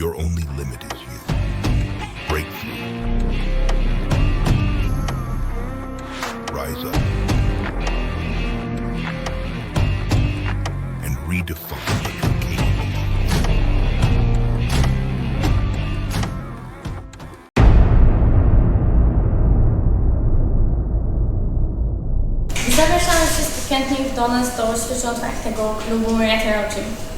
Your only limit is you. Break Breakthrough. Rise up. And redefine what you're capable of. Zapraszamy wszystkich chętnych do nas do otwartego klubu Retro Gym.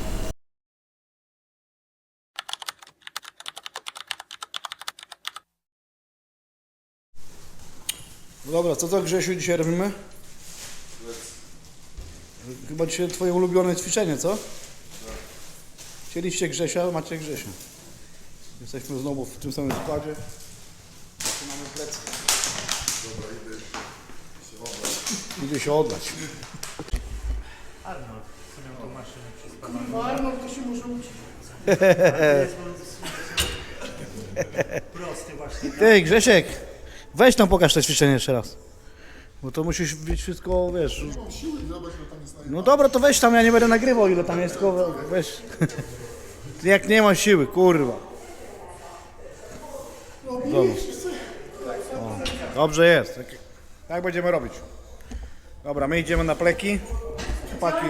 Dobra, co to Grzesiu dzisiaj robimy? Chyba dzisiaj twoje ulubione ćwiczenie, co? Chcieliście Grzesia, macie Grzesia. Jesteśmy znowu w tym samym składzie. Mamy plecy. Idę się oddać. Arnold, co miał tą maszynę przez Arnold to się może uczyć. Prosty właśnie. Ty Grzesiek, weź tam pokaż to ćwiczenie jeszcze raz. Bo to musisz być wszystko, wiesz. No dobra, to weź tam, ja nie będę nagrywał ile tam jest, tylko weź. Jak nie ma siły, kurwa. Dobra. O, Dobrze jest. Tak, tak będziemy robić. Dobra, my idziemy na pleki. Chłopaki.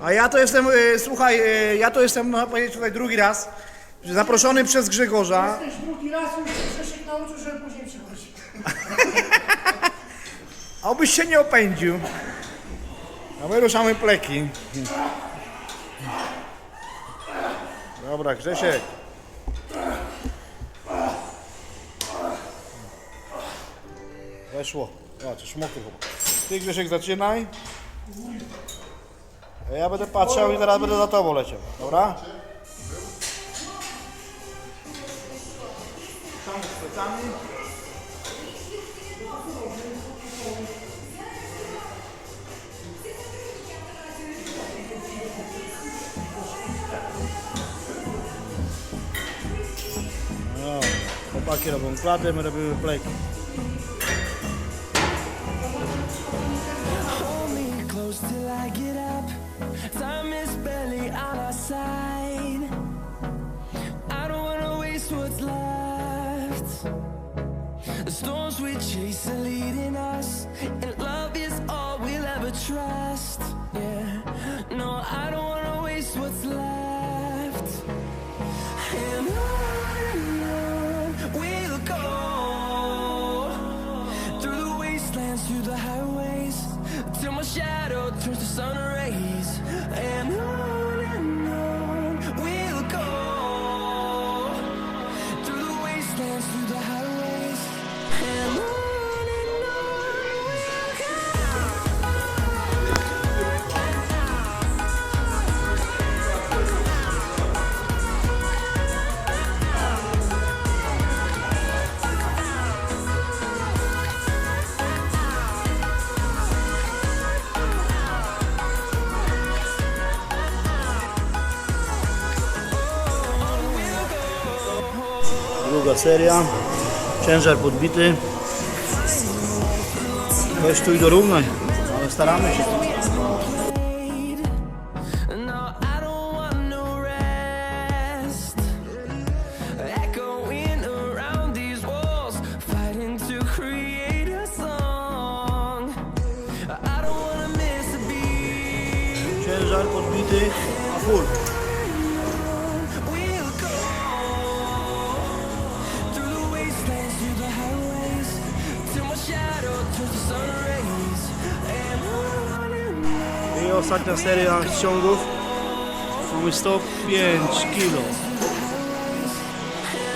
A ja to jestem, y, słuchaj, y, ja to jestem, można powiedzieć tutaj drugi raz. Zaproszony przez Grzegorza. Jesteś drugi raz już Grzesiek nauczył, żeby później przychodzić. A Obyś się nie opędził. A my ruszamy pleki. Dobra, Grzesiek. Weszło. Zobacz, mokry chłopak. Ty Grzesiek zaczynaj. A ja będę patrzał i zaraz będę za tobą leciał. Dobra? Tam plecami. No, chłopaki robią klatę, my robimy pleki. Druga seria. Ciężar podbity. Weź tu i dorównaj. Ale staramy się. No, I don't want I ostatnia seria ściągów. Mamy 105 kilo.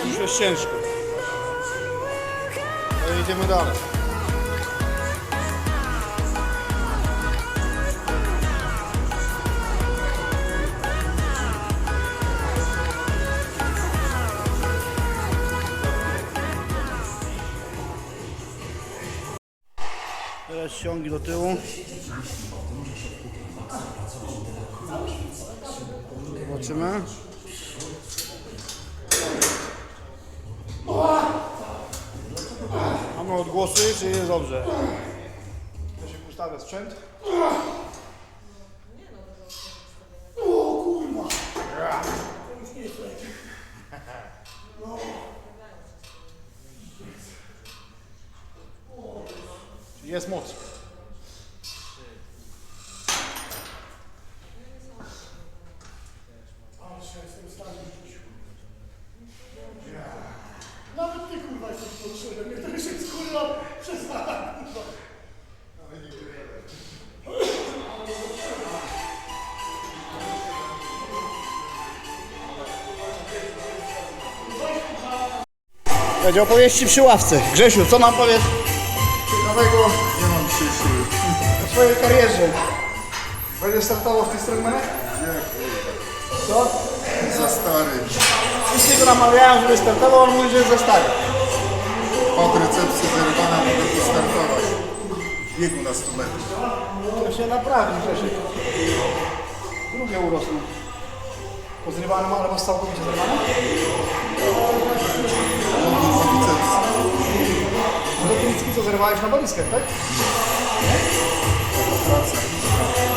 Już jest ciężko. No idziemy dalej. Zobaczymy. Mamy odgłosy, czy jest dobrze? Ja się ustawia sprzęt. Jest moc. Będzie opowieści przy ławce. Grzesiu, co nam powiesz ciekawego Nie mam dzisiaj siły. o swojej karierze? Będziesz startował w tych strongmanach? Co? Za stary. Wszyscy go namawiają, żeby startował, on mówi, że jest za stary. Recepcji zerwana mogę postartować. W biegu na 100 metrów. To się naprawi, Grzesiek. Drugie urosną. Pozrywaną, ale masz całkowicie zerwaną? Mogę z bicepsy. No to ty co zerwałeś na walizkach, tak? Praca.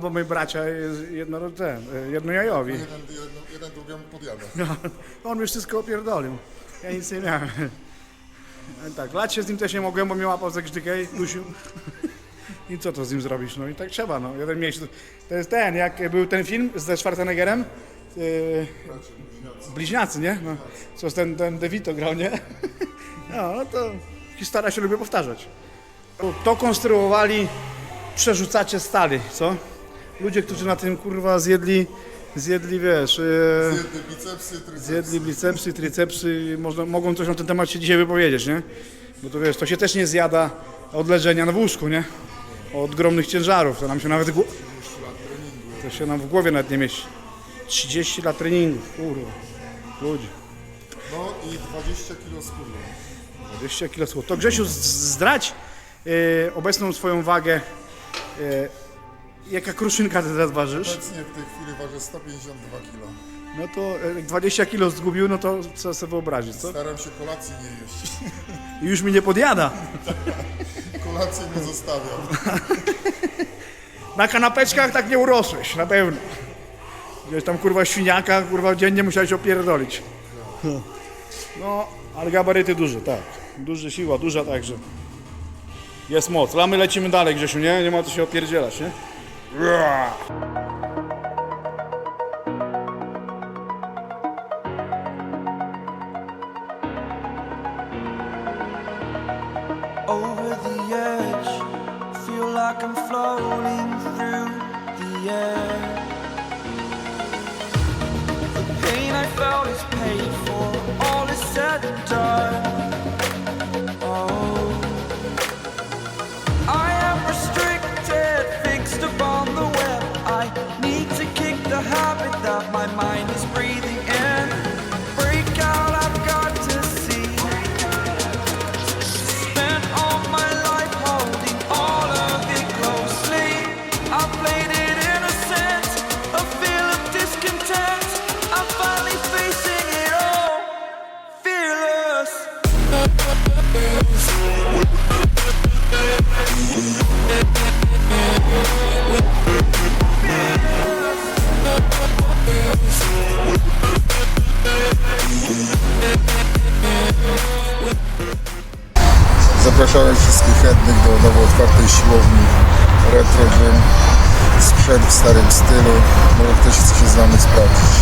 Albo moi bracia jedno, ten, jednojajowi. Jeden, jeden, jeden drugiemu podjada. On mi wszystko opierdolił. Ja nic nie miałem. No Tak, lać się z nim też nie mogłem, bo mnie łapał za grzdykę i dusił. I co to z nim zrobisz? No i tak trzeba, no. Jeden miesiąc. To jest ten, jak był ten film ze Schwarzeneggerem. Yy, bliźniacy, nie? No, co ten, ten DeVito grał, nie? No, no to historia się lubi powtarzać. To konstruowali, przerzucacie stali, co? Ludzie, którzy na tym kurwa zjedli, zjedli wiesz, Jedne bicepsy, tricepsy. zjedli bicepsy, tricepsy, można, mogą coś na ten temat się dzisiaj wypowiedzieć, nie? Bo to wiesz, to się też nie zjada od leżenia na wózku, nie? Od ogromnych ciężarów, to nam się nawet gło- to się nam w głowie nawet nie mieści. 30 lat treningu, kurwa, ludzie. No i 20 kg skóry. 20 kg słów. To Grzesiu, z- zdradź e, obecną swoją wagę. E, jaka kruszynka ty teraz ważysz? Obecnie w tej chwili waży 152 kg. No to e, jak 20 kg zgubił, no to trzeba sobie wyobrazić, co? Staram się kolacji nie jeść. I już mi nie podjada. Kolację nie zostawiam. Na kanapeczkach tak nie urosłeś, na pewno. Gdzieś tam kurwa świniaka, kurwa dziennie musiałeś opierdolić. No, ale gabaryty duże, tak. Duże siła, duża także. Jest moc. A my lecimy dalej, Grzesiu, nie? Nie ma co się opierdzielać, nie? Rawr. Zapraszamy wszystkich chętnych do nowo otwartej siłowni Retro Gym. Sprzęt w starym stylu. Może ktoś chce się z nami sprawdzić.